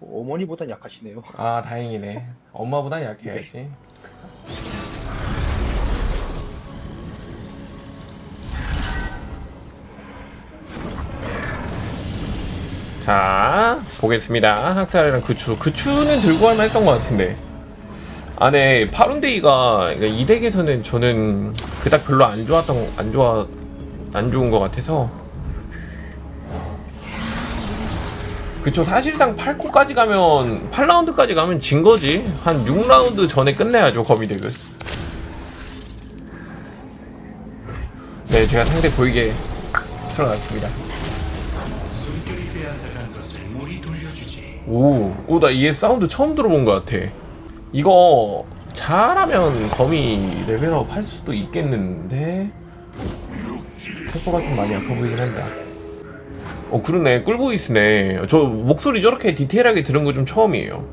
어머니보단 약하시네요. 아 다행이네. 엄마보단 약해야지. 자 보겠습니다. 학살이랑 그추 그추는 들고 할만 했던 것 같은데. 아, 네, 파룬데이가 그러니까 이 덱에서는 저는 그닥 별로 안 좋았던 안 좋아 안 좋은 것 같아서 그쵸 사실상 8코까지 가면 8라운드까지 가면 진 거지 한 6라운드 전에 끝내야죠 거미덱은 네 제가 상대 보이게 틀어놨습니다 숨결이 빼앗아간 것을 물이 돌려주지. 오, 오, 나 얘 사운드 처음 들어본 것 같아. 이거 잘하면 거미 레벨업 할 수도 있겠는데 세포가 좀 많이 아파 보이긴 한다. 어, 그러네. 꿀보이스네. 저 목소리 저렇게 디테일하게 들은 거 좀 처음이에요.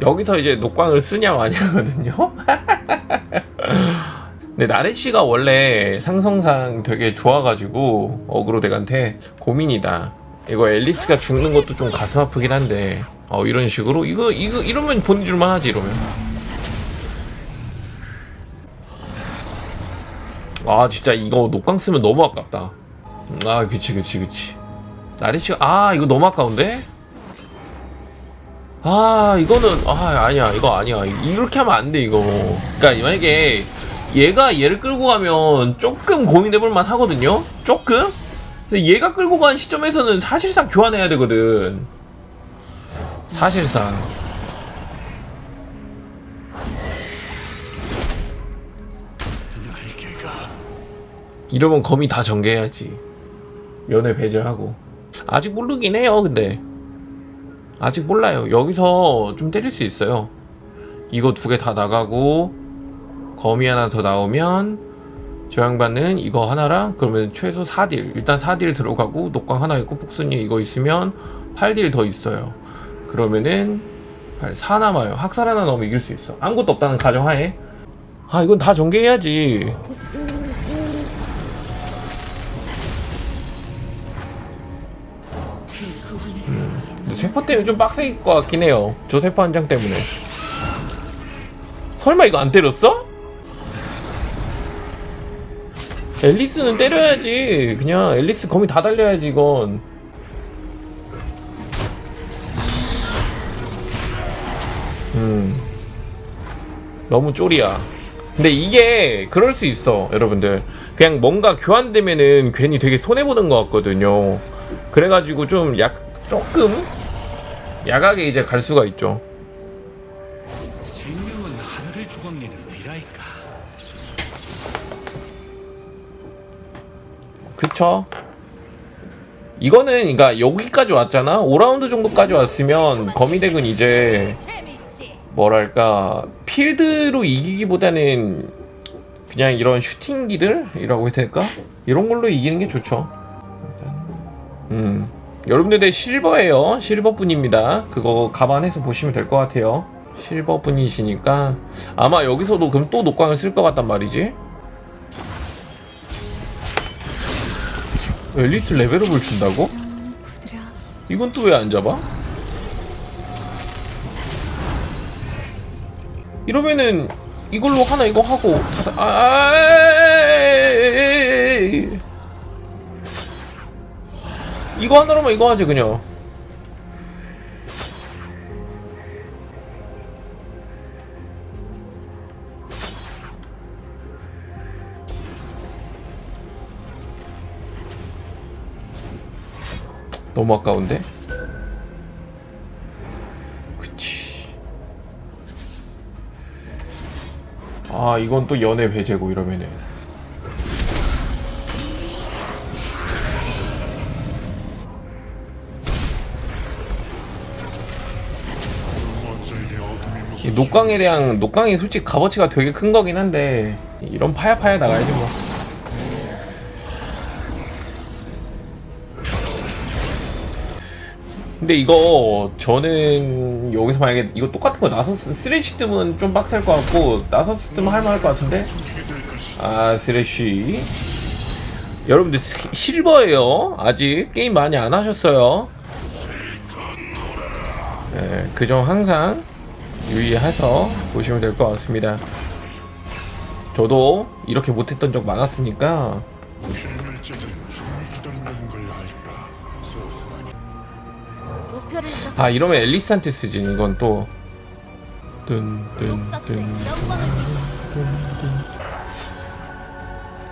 여기서 이제 녹광을 쓰냐 마냐거든요. 근데 나레 씨가 원래 상성상 되게 좋아가지고 어그로 덱한테 고민이다. 이거 앨리스가 죽는 것도 좀 가슴 아프긴 한데 어 이런 식으로 이거 이거 이러면 보내줄만 하지 이러면. 아 진짜 이거 녹광 쓰면 너무 아깝다. 음, 아 그치 그치 그치. 씨가 아 이거 너무 아까운데? 아 이거는 아 아니야 이거 아니야 이렇게 하면 안 돼 이거 그러니까 만약에 얘가 얘를 끌고 가면 조금 고민해볼 만 하거든요 조금 근데 얘가 끌고 간 시점에서는 사실상 교환해야 되거든 사실상 이러면 거미 다 전개해야지. 면회 배제하고. 아직 모르긴 해요 근데. 아직 몰라요. 여기서 좀 때릴 수 있어요. 이거 두 개 다 나가고 거미 하나 더 나오면 저 양반은 이거 하나랑 그러면 최소 4딜. 일단 4딜 들어가고 녹광 하나 있고 폭순이 이거 있으면 8딜 더 있어요. 그러면은 8, 4 남아요. 학살 하나 넣으면 이길 수 있어. 아무것도 없다는 가정하에. 아 이건 다 전개해야지 세포 때문에 좀 빡세일 것 같긴 해요. 저 세포 한장 때문에. 설마 이거 안 때렸어? 앨리스는 때려야지. 그냥 앨리스 거미 다 달려야지 이건. 음. 너무 쫄이야. 근데 이게 그럴 수 있어, 여러분들. 그냥 뭔가 교환되면은 괜히 되게 손해 보는 것 같거든요. 그래가지고 좀 약 조금 야하게 이제 갈 수가 있죠. 생명은 하늘을 조각내는 비라이까. 그쵸? 이거는 그러니까 여기까지 왔잖아. 5라운드 정도까지 왔으면 거미덱은 이제? 뭐랄까 필드로 이기기보다는 그냥 이런 슈팅기들이라고 해야 될까? 이런 걸로 이기는 게 좋죠. 음. 여러분들 내 실버예요. 실버분입니다. 그거 감안해서 보시면 될 것 같아요. 실버분이시니까 아마 여기서도 그럼 또 녹광을 쓸 것 같단 말이지. 앨리스 레벨업을 준다고? 이건 또 왜 안 잡아? 이러면은 이걸로 하나 이거 하고 다- 아, 아, 에이, 이거 하나로만 이거 하지 그냥 너무 아까운데? 그치. 아 이건 또 연애 배제고 이러면은 이 녹광에 대한 녹광이 솔직히 값어치가 되게 큰 거긴 한데 이런 파야파야 나가야지 뭐. 근데 이거 저는 여기서 만약에 이거 똑같은 거 나서스 쓰레쉬 뜨면 좀 빡셀 것 같고 나서스 뜨면 할만할 것 같은데? 아 쓰레쉬. 여러분들 시- 실버예요. 아직 게임 많이 안 하셨어요. 네, 그점 항상 유의해서 보시면 될 것 같습니다. 저도 이렇게 못했던 적 많았으니까. 아 이러면 앨리스한테 쓰지 이건 또.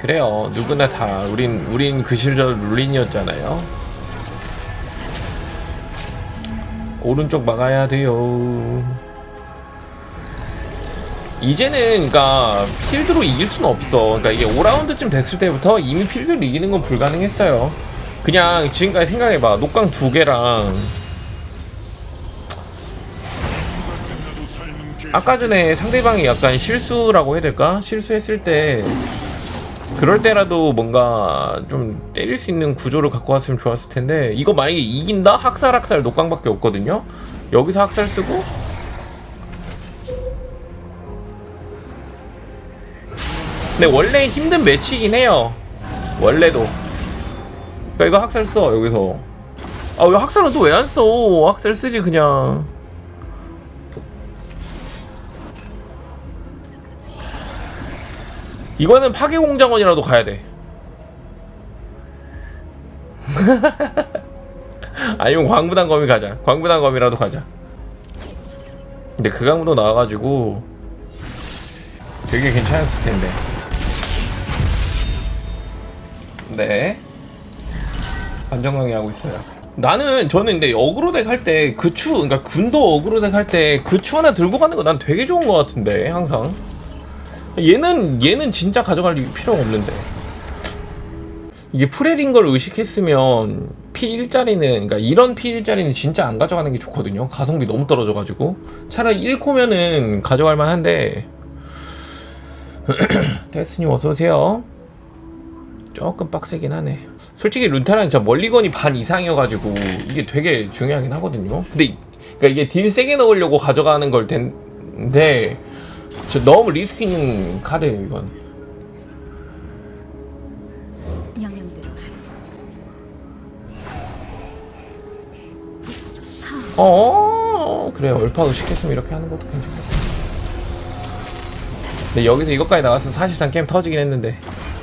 그래요. 누구나 다 우린 우린 그 시절 룰린이었잖아요. 오른쪽 막아야 돼요 이제는 그니까 필드로 이길 수는 없어 그러니까 이게 5라운드쯤 됐을 때부터 이미 필드로 이기는 건 불가능했어요 그냥 지금까지 생각해봐 녹강 두 개랑 아까 전에 상대방이 약간 실수라고 해야 될까? 실수했을 때 그럴 때라도 뭔가 좀 때릴 수 있는 구조를 갖고 왔으면 좋았을 텐데 이거 만약에 이긴다? 학살 학살 녹광밖에 없거든요? 여기서 학살 쓰고 근데 원래 힘든 매치이긴 해요 원래도 그러니까 이거 학살 써 여기서 아 왜 학살은 또 왜 안 써? 학살 쓰지 그냥 이거는 파괴 공장원이라도 가야 돼. 아니면 광부단 검이 가자. 광부단 검이라도 가자. 근데 그 강무도 나와가지고 되게 괜찮았을 텐데. 네. 안정강이 하고 있어요. 나는 저는 근데 어그로덱 할 때 그 추, 그러니까 군도 어그로덱 할 때 그 추 하나 들고 가는 거 난 되게 좋은 것 같은데 항상. 얘는 얘는 진짜 가져갈 필요가 없는데 이게 프렐인 걸 의식했으면 P1짜리는 그러니까 이런 P1짜리는 진짜 안 가져가는 게 좋거든요 가성비 너무 떨어져 가지고 차라리 1코면은 가져갈 만한데 테스님 어서 오세요 조금 빡세긴 하네. 솔직히 룬타는 진짜 멀리건이 반 이상이어가지고 이게 되게 중요하긴 하거든요. 근데 이- 그러니까 이게 딜 세게 넣으려고 가져가는 걸 텐데 저 너무 리스크 있는 카드예요 이건. 명령대로 어 그래 얼파 의식했으면 이렇게 하는 것도 괜찮겠다. 근데 여기서 이것까지 나가서 사실상 게임 터지긴 했는데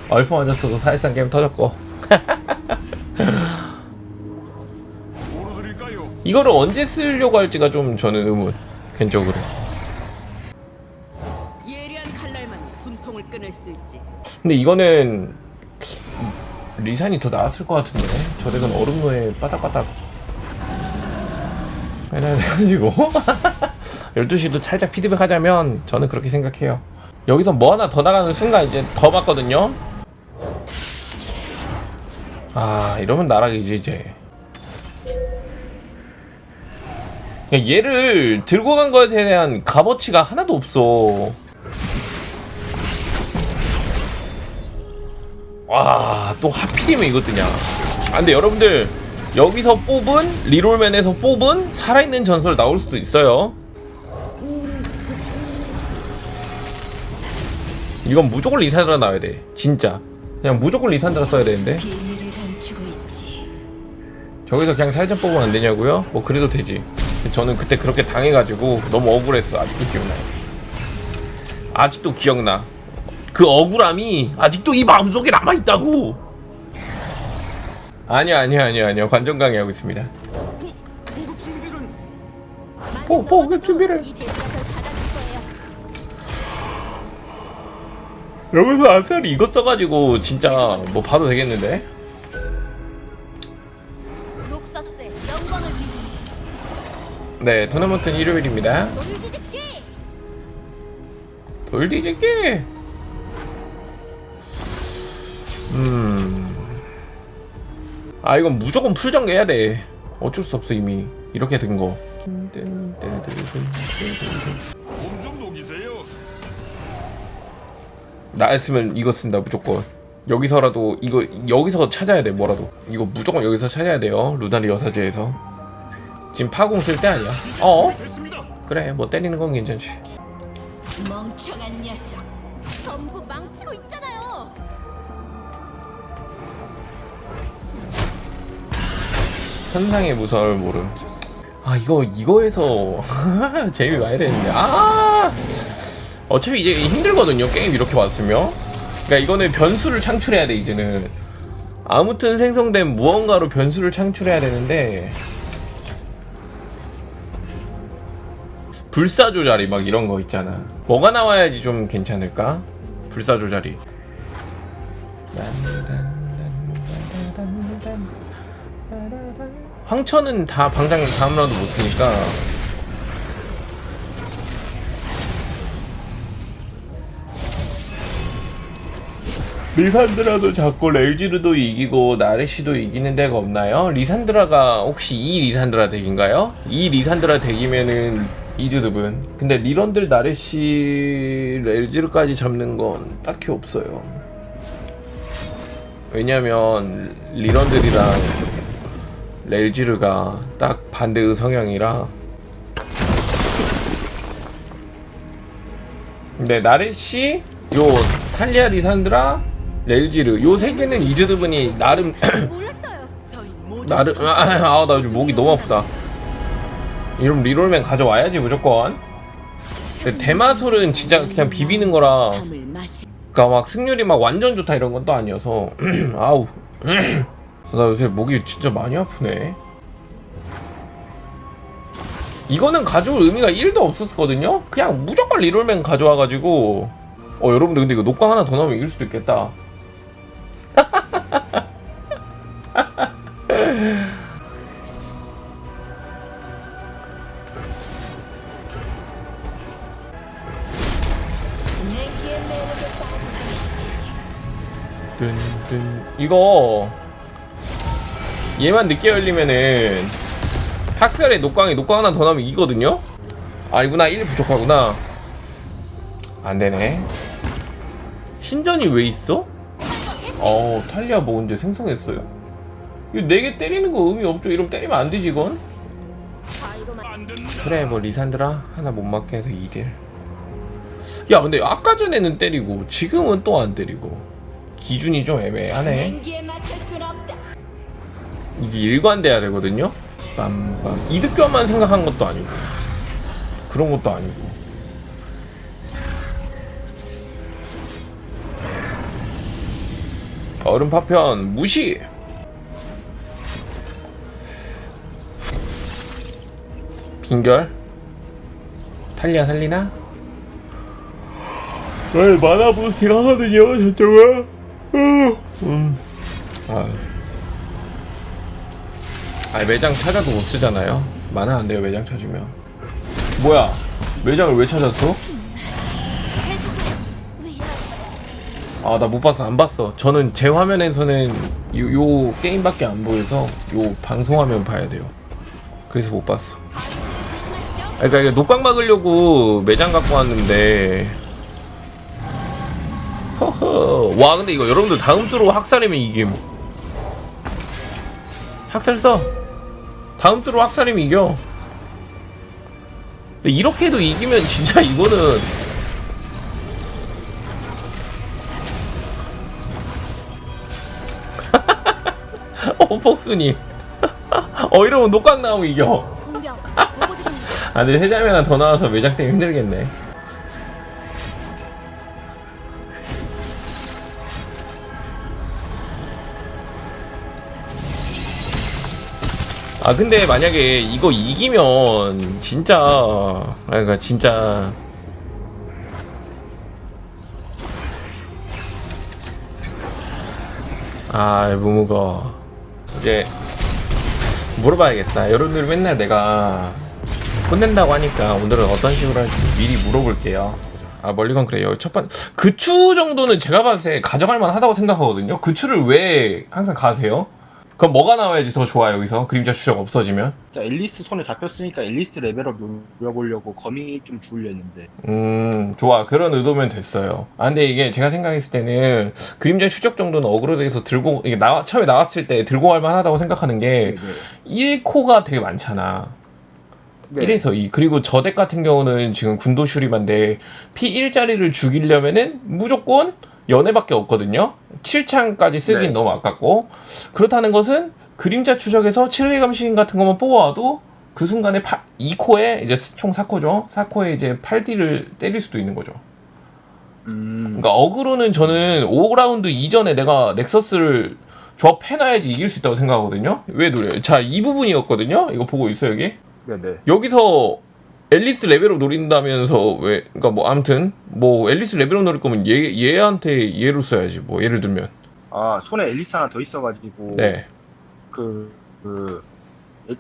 얼파 맞았어도 사실상 게임 터졌고. 이거를 언제 쓰려고 할지가 좀 저는 의문 개인적으로. 예리한 칼날만 숨통을 끊을 수 있지. 근데 이거는 리산이 더 나았을 것 같은데. 저 덱은 얼음노에 바닥바닥 해놔야 돼가지고. 12시도 살짝 피드백 하자면 저는 그렇게 생각해요. 여기서 뭐 하나 더 나가는 순간 이제 더 맞거든요 아 이러면 나락이지 이제 얘를 들고 간 것에 대한 값어치가 하나도 없어 와, 또 하필이면 이거 뜨냐. 아, 근데 여러분들, 여기서 뽑은, 리롤맨에서 뽑은 살아있는 전설 나올 수도 있어요. 이건 무조건 리산드라 나와야 돼. 진짜. 그냥 무조건 리산드라 써야 되는데. 저기서 그냥 살점 뽑으면 안 되냐고요? 뭐, 그래도 되지. 근데 저는 그때 그렇게 당해가지고 너무 억울했어. 아직도 기억나요. 아직도 기억나. 그 억울함이 아직도 이 마음속에 남아있다고! 아니야, 아니야, 아니야, 아니야. 관전 강의하고 있습니다. 뭐, 뭐, 그 준비를. 여기서 아세알이 이거 써가지고 진짜 뭐 봐도 되겠는데? 녹서스의 영광을 위해 네, 토너먼트는 일요일입니다. 돌지집기 돌디제기! 음. 아, 이건 무조건 풀정리 해야 돼. 어쩔 수 없어, 이미. 이렇게 된 거. 나였으면 이거 쓴다, 무조건. 여기서라도, 이거, 여기서 찾아야 돼, 뭐라도. 이거 무조건 여기서 찾아야 돼요. 루다리 여사제에서. 지금 파공 쓸 때 아니야 어? 그래 뭐 때리는 건 괜찮지 멍청한 녀석. 전부 망치고 있잖아요. 천상의 무서움을 모름 아 이거 이거에서 재미 많이 되는데 아 어차피 이제 힘들거든요 게임 이렇게 왔으면. 그러니까 이거는 변수를 창출해야 돼 이제는. 아무튼 생성된 무언가로 변수를 창출해야 되는데. 불사 조 자리 막 이런 거 있잖아. 뭐가 나와야지 좀 괜찮을까? 불사 조 자리 황천은 다 방장 다음 라운드 못 쓰니까 리산드라도 잡고 렐지르도 이기고 나레시도 이기는 데가 없나요? 리산드라가 혹시 이 리산드라 덱인가요? 이 리산드라 덱이면은 이즈드분 근데 리런들 나레시 렐지르까지 잡는 건 딱히 없어요 왜냐면 리런들이랑 렐지르가 딱 반대의 성향이라 근데 나레시 요 탈리아 리산드라 렐지르. 요 세 개는 이즈드분이 나름 몰랐어요. 저희 모두 나름 아나 요즘 목이 너무 아프다. 이러면 리롤맨 가져와야지 무조건. 근데 대마솔은 진짜 그냥 비비는 거라. 그니까 막 승률이 막 완전 좋다 이런 건 또 아니어서. 아우. 나 요새 목이 진짜 많이 아프네. 이거는 가져올 의미가 1도 없었거든요? 그냥 무조건 리롤맨 가져와가지고. 어 여러분들 근데 이거 녹광 하나 더 나오면 이길 수도 있겠다 뜬뜬 이거 얘만 늦게 열리면은 학살의 녹광이 녹광 하나 더 나오면 이거든요? 아니구나 1 부족하구나 안되네 신전이 왜 있어? 어 탈리아 뭐 언제 생성했어요? 이거 4개 때리는 거 의미 없죠 이러면 때리면 안 되지 이건 그래 뭐 리산드라 하나 못 맞게 해서 2딜 야 근데 아까 전에는 때리고 지금은 또 안 때리고 기준이 좀 애매하네. 이게 일관돼야 되거든요. 빰빰. 이득견만 생각한 것도 아니고 그런 것도 아니고. 얼음 파편 무시. 빈결. 탈리아 살리나? 왜 마나 부스팅 하거든요 저쪽은. 음. 아. 아 매장 찾아도 못 쓰잖아요. 만화 안 돼요 매장 찾으면. 뭐야? 매장을 왜 찾았어? 아 나못 봤어 안 봤어. 저는 제 화면에서는 요, 요 게임밖에 안 보여서 요 방송화면 봐야 돼요. 그래서 못 봤어. 아, 그러니까 이거 녹광 막으려고 매장 갖고 왔는데. 허허. 와 근데 이거 여러분들 다음 주로 학살이면 이게 뭐. 학살 써. 다음 주로 학살이면 이겨. 근데 이렇게 해도 이기면 진짜 이거는 어 복순이. 어 이러면 녹광 나오면 이겨. 아 근데 세자매 하나 더 나와서 매장 때문에 힘들겠네. 아 근데 만약에 이거 이기면 진짜 아 그러니까 진짜. 아 무무거 이제 물어봐야겠다. 여러분들 맨날 내가 혼낸다고 하니까 오늘은 어떤 식으로 할지 미리 물어볼게요. 아 멀리건 그래요. 첫 번 그추 정도는 제가 봤을 때 가져갈 만하다고 생각하거든요. 그추를 왜 항상 가세요? 그럼 뭐가 나와야지 더 좋아요 여기서 그림자 추적 없어지면 자, 앨리스 손에 잡혔으니까 앨리스 레벨업 노려보려고 거미 좀 주려 했는데 음 좋아 그런 의도면 됐어요 아 근데 이게 제가 생각했을 때는 그림자 추적 정도는 어그로드에서 들고 이게 나 처음에 나왔을 때 들고 갈 만하다고 생각하는 게 네, 네. 1코가 되게 많잖아 네. 1에서 2. 그리고 저덱 같은 경우는 지금 군도 슈리만데 P1짜리를 죽이려면은 무조건 연애밖에 없거든요. 7창까지 쓰긴 네. 너무 아깝고. 그렇다는 것은 그림자 추적에서 7회 감신 같은 것만 뽑아와도 그 순간에 2코에 이제 총 4코죠. 4코에 이제 8D를 때릴 수도 있는 거죠. 음. 그러니까 어그로는 저는 5라운드 이전에 내가 넥서스를 조합해놔야지 이길 수 있다고 생각하거든요. 왜 노려요? 자, 이 부분이었거든요. 이거 보고 있어 여기. 네네. 여기서 앨리스 레벨업 노린다면서 왜? 그러니까 뭐 아무튼 뭐 앨리스 레벨업 노릴 거면 얘 얘한테 얘로 써야지. 뭐 예를 들면. 아 손에 앨리스 하나 더 있어가지고 네. 그, 그 에-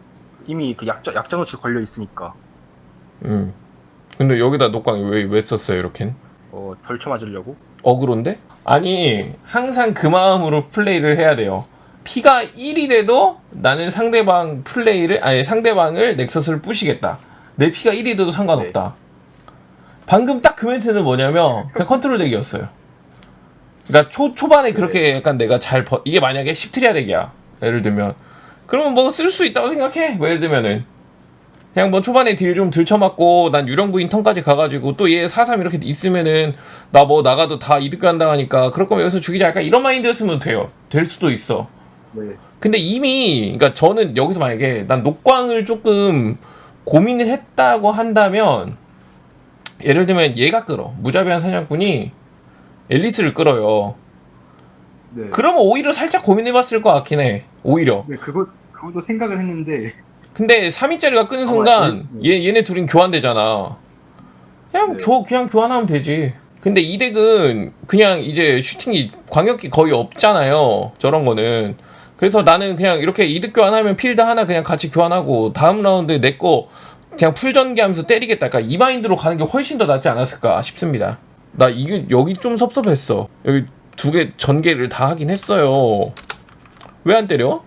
이미 그 약자 약자 노출 걸려 있으니까 음. 근데 여기다 녹광이 왜 왜 썼어요 이렇게? 어 벌쳐 맞으려고. 어그로인데? 아니 항상 그 마음으로 플레이를 해야 돼요. 피가 1이 돼도 나는 상대방 플레이를 아니 상대방을 넥서스를 부시겠다. 내 피가 1이 돼도 상관없다. 방금 딱 그 멘트는 뭐냐면 그냥 컨트롤 덱이었어요. 그러니까 초 초반에 그렇게 약간 내가 잘 버, 이게 만약에 10트리아 덱이야. 예를 들면 그러면 뭐 쓸 수 있다고 생각해. 뭐 예를 들면은 그냥 뭐 초반에 딜 좀 들쳐맞고 난 유령부인 턴까지 가가지고 또 얘 4-3 이렇게 있으면은 나 뭐 나가도 다 이득 간다 하니까 그럴 거면 여기서 죽이자 할까 이런 마인드였으면 돼요 될 수도 있어 네. 근데 이미 그러니까 저는 여기서 만약에 난 녹광을 조금 고민을 했다고 한다면 예를 들면 얘가 끌어 무자비한 사냥꾼이 앨리스를 끌어요 네. 그러면 오히려 살짝 고민해봤을 것 같긴 해 오히려 네 그거 그것도 생각은 했는데 근데 3위짜리가 끄는 아, 순간 맞지. 얘 얘네 둘이 교환되잖아. 그냥 네. 줘 그냥 교환하면 되지. 근데 이 덱은 그냥 이제 슈팅이 광역기 거의 없잖아요. 저런 거는. 그래서 나는 그냥 이렇게 이득 교환하면 필드 하나 그냥 같이 교환하고 다음 라운드에 내거 그냥 풀 전개하면서 때리겠다. 그러니까 이 마인드로 가는 게 훨씬 더 낫지 않았을까 싶습니다. 나 이게 여기 좀 섭섭했어. 여기 두 개 전개를 다 하긴 했어요. 왜 안 때려?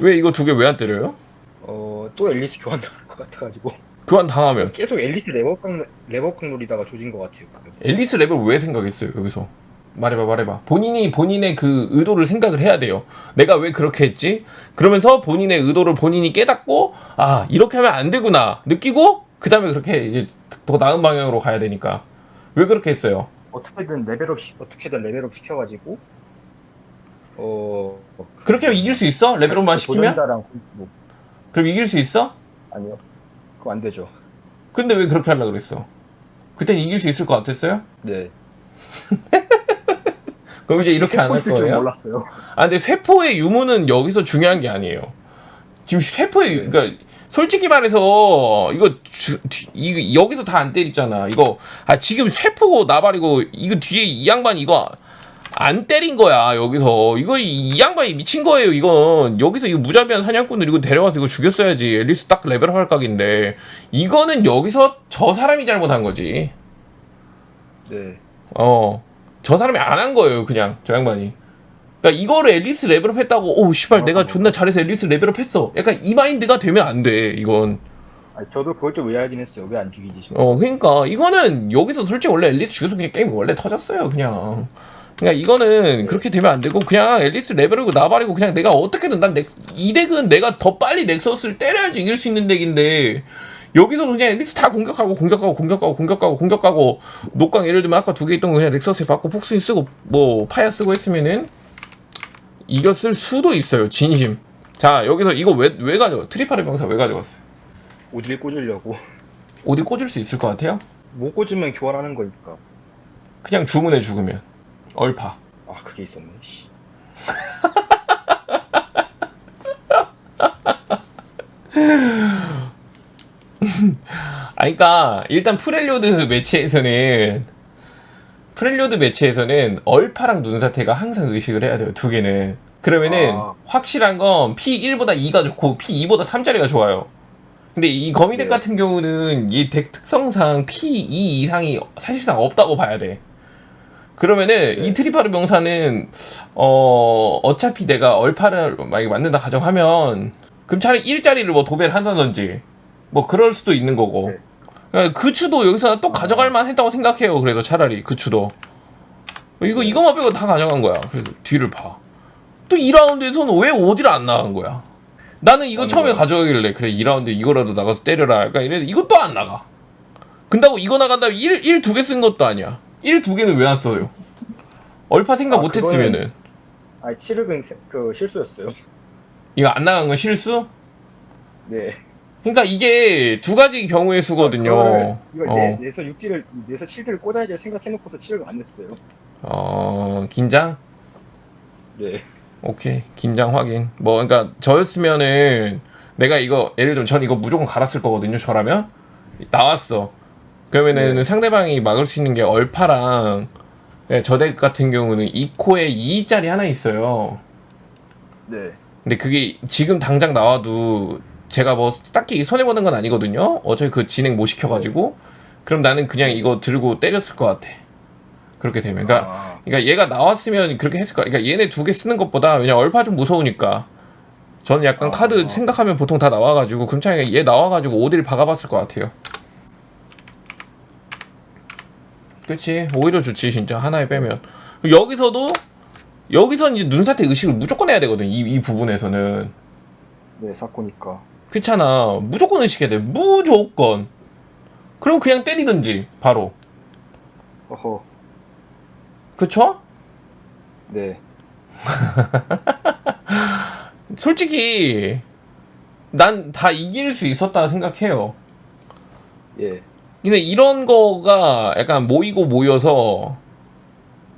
왜 이거 두 개 왜 안 때려요? 어또 앨리스 교환 당할 것 같아가지고 교환 당하면 계속 앨리스 레버깡 레버깡 노리다가 조진 것 같아요. 앨리스 레벨 왜 생각했어요 여기서 말해봐 말해봐. 본인이 본인의 그 의도를 생각을 해야 돼요. 내가 왜 그렇게 했지? 그러면서 본인의 의도를 본인이 깨닫고 아 이렇게 하면 안 되구나. 느끼고 그 다음에 그렇게 이제 더 나은 방향으로 가야 되니까. 왜 그렇게 했어요? 어떻게든 레벨업 시, 어떻게든 레벨업 시켜가지고 어 그렇게 하면 이길 수 있어? 레벨업만 시키면? 도전자랑 뭐. 그럼 이길 수 있어? 아니요. 그거 안 되죠. 근데 왜 그렇게 하려 그랬어? 그땐 이길 수 있을 것 같았어요? 네. 그럼 이제 이렇게 안 할 있을 줄 거예요 몰랐어요. 아 근데 세포의 유무는 여기서 중요한 게 아니에요. 지금 세포의 유- 그러니까 솔직히 말해서 이거 주, 뒤- 이 여기서 다 안 때리잖아. 이거 아 지금 세포고 나발이고 이거 뒤에 이 양반 이거 안 때린 거야 여기서 이거 이, 이 양반이 미친 거예요 이건 여기서 이거 무자비한 사냥꾼을 이거 데려와서 이거 죽였어야지 앨리스 딱 레벨업 할 각인데 이거는 여기서 저 사람이 잘못한 거지 네. 어, 저 사람이 안 한 거예요, 그냥 저 양반이. 그러니까 이거를 앨리스 레벨업 했다고, 오, 씨발, 내가 존나 잘해서 앨리스 레벨업 했어. 약간 이 마인드가 되면 안 돼, 이건. 아니, 저도 그걸 좀 의아하긴 했어요. 왜 안 죽이지? 싶어서. 어, 그러니까 이거는 여기서 솔직히 원래 앨리스 죽여서 그냥 게임이 원래 터졌어요, 그냥. 그러니까 이거는 그렇게 되면 안 되고 그냥 앨리스 레벨이고 나발이고 그냥 내가 어떻게든 난이 덱은 내가 더 빨리 넥서스를 때려야지 이길 수 있는 덱인데 여기서 그냥 앨리스 다 공격하고 공격하고 공격하고 공격하고 공격하고 녹광 예를 들면 아까 두 개 있던 거 그냥 넥서스에 받고 폭스인 쓰고 뭐 파야 쓰고 했으면은 이겼을 수도 있어요 진심 자 여기서 이거 왜 왜 가져 트리파르 병사 왜 가져갔어요 어딜 꽂으려고. 어디 꽂을 수 있을 것 같아요 못 꽂으면 교환하는 거니까. 그냥 주문해 죽으면 얼파 아 그게 있었네. 씨. 아, 그니까, 일단 프렐료드 매치에서는, 프렐료드 매치에서는 얼파랑 눈사태가 항상 의식을 해야 돼요, 두 개는. 그러면은, 아. 확실한 건 P1보다 2가 좋고, P2보다 3짜리가 좋아요. 근데 이 거미덱 네. 같은 경우는 이 덱 특성상 P2 이상이 사실상 없다고 봐야 돼. 그러면은 네. 이 트리파르 명사는 어 어차피 내가 얼파를 만약에 만든다 가정하면 그럼 차라리 1짜리를 뭐 도배를 한다든지 뭐 그럴 수도 있는 거고 네. 그러니까 그 추도 여기서 또 가져갈 만 했다고 생각해요 그래서 차라리 그 추도 이거 이거만 빼고 다 가져간 거야 그래서 뒤를 봐 또 2라운드에서는 왜 어디를 안 나간 거야 나는 이거 처음에 뭐야. 가져가길래 그래 2라운드 이거라도 나가서 때려라 그러니까 이래 이것도 안 나가 근다고 이거 나간다면 1, 1 두 개 쓴 것도 아니야 1 두 개는 왜 안 써요 얼파 생각 아, 못했으면은 아니 칠흑은 세- 그 실수였어요. 이거 안 나간 건 실수? 네. 그러니까 이게 두 가지 경우의 수거든요 이걸 어. 내, 내서 6D를 내서 7D를 꽂아야 될 생각해놓고서 칠흑을 안 냈어요. 어 긴장? 네. 오케이 긴장 확인 뭐 그러니까 저였으면은 내가 이거 예를 들면 전 이거 무조건 갈았을 거거든요 저라면 나왔어 그러면은 네. 상대방이 막을 수 있는 게 얼파랑 네, 저덱 같은 경우는 2코에 2짜리 하나 있어요 네. 근데 그게 지금 당장 나와도 제가 뭐 딱히 손해 보는 건 아니거든요 어차피 그 진행 못 시켜가지고 그럼 나는 그냥 이거 들고 때렸을 것 같아 그렇게 되면 그러니까 아, 그러니까 얘가 나왔으면 그렇게 했을 거야. 그러니까 얘네 두 개 쓰는 것보다 왜냐 얼파 좀 무서우니까. 저는 약간 아. 카드 생각하면 보통 다 나와가지고 금창에 얘 나와가지고 5딜 박아봤을 것 같아요. 그렇지 오히려 좋지 진짜 하나에 빼면 여기서도 여기서 이제 눈사태 의식을 무조건 해야 되거든 이, 이 부분에서는 네 사코니까. 그렇잖아 무조건 의식해야 돼 무조건 그럼 그냥 때리든지 바로 어허. 그쵸? 네. 솔직히 난 다 이길 수 있었다 생각해요. 예. 근데 이런 거가 약간 모이고 모여서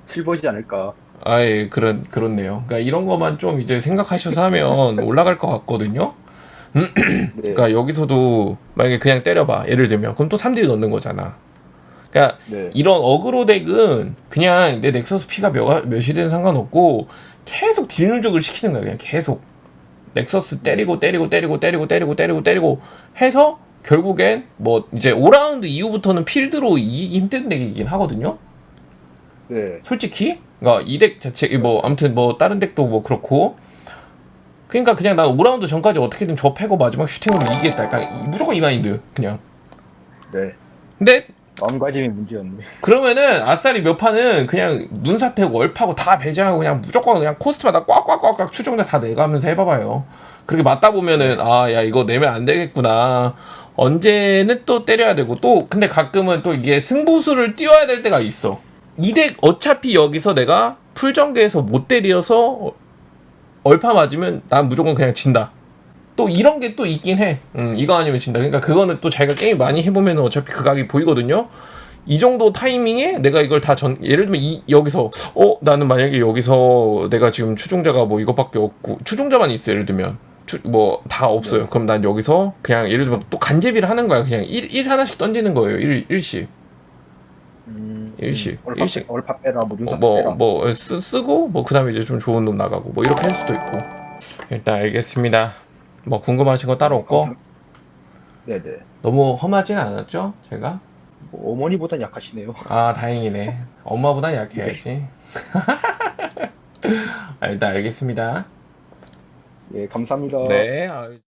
실버지 않을까. 아예 그런 그렇네요. 그러니까 이런 것만 좀 이제 생각하셔서 하면 올라갈 것 같거든요. 네. 그러니까 여기서도 만약에 그냥 때려봐. 예를 들면 그럼 또 3딜 넣는 거잖아. 그러니까 네. 이런 어그로 덱은 그냥 내 넥서스 피가 몇, 몇이 되는 상관없고 계속 딜 누적을 시키는 거야 그냥 계속 넥서스 때리고 때리고 때리고 때리고 때리고 때리고 때리고 해서 결국엔 뭐 이제 5라운드 이후부터는 필드로 이기기 힘든 덱이긴 하거든요 네. 솔직히 그러니까 이 덱 자체 뭐 아무튼 뭐 다른 덱도 뭐 그렇고 그러니까 그냥 나 5라운드 전까지 어떻게든 저 패고 마지막 슈팅으로 이기겠다 그러니까 이- 무조건 이 마인드 그냥 네. 근데 마음가짐이 문제였네. 그러면은 아싸리 몇 판은 그냥 눈사태고 얼파고 다 배제하고 그냥 무조건 그냥 코스트마다 꽉꽉꽉꽉 추종자 다 내가면서 해봐봐요. 그렇게 맞다 보면은 아 야 이거 내면 안 되겠구나. 언제는 또 때려야 되고 또 근데 가끔은 또 이게 승부수를 띄워야 될 때가 있어. 이덱 어차피 여기서 내가 풀전개에서 못 때려서 얼파 맞으면 난 무조건 그냥 진다. 또 이런 게 또 있긴 해. 음, 이거 아니면 진다. 그러니까 그거는 또 자기가 게임 많이 해보면 어차피 그 각이 보이거든요. 이 정도 타이밍에 내가 이걸 다 전, 예를 들면 이, 여기서, 어, 나는 만약에 여기서 내가 지금 추종자가 뭐 이것밖에 없고, 추종자만 있어, 예를 들면. 뭐, 다 없어요. 그럼 난 여기서 그냥 예를 들면 또 간제비를 하는 거야. 그냥 1, 일 하나씩 던지는 거예요. 1, 일씩. 음, 일식, 얼파, 빼라, 뭐 눈사 어, 뭐, 빼라. 뭐, 쓰, 쓰고, 뭐, 그 다음에 이제 좀 좋은 놈 나가고, 뭐, 이렇게 할 수도 있고. 일단 알겠습니다. 뭐, 궁금하신 거 따로 없고, 감사- 네네. 너무 험하진 않았죠? 제가? 뭐 어머니보단 약하시네요. 아 다행이네 엄마보다 약해야지 아, 일단 알겠습니다 예, 감사합니다. 네 아유.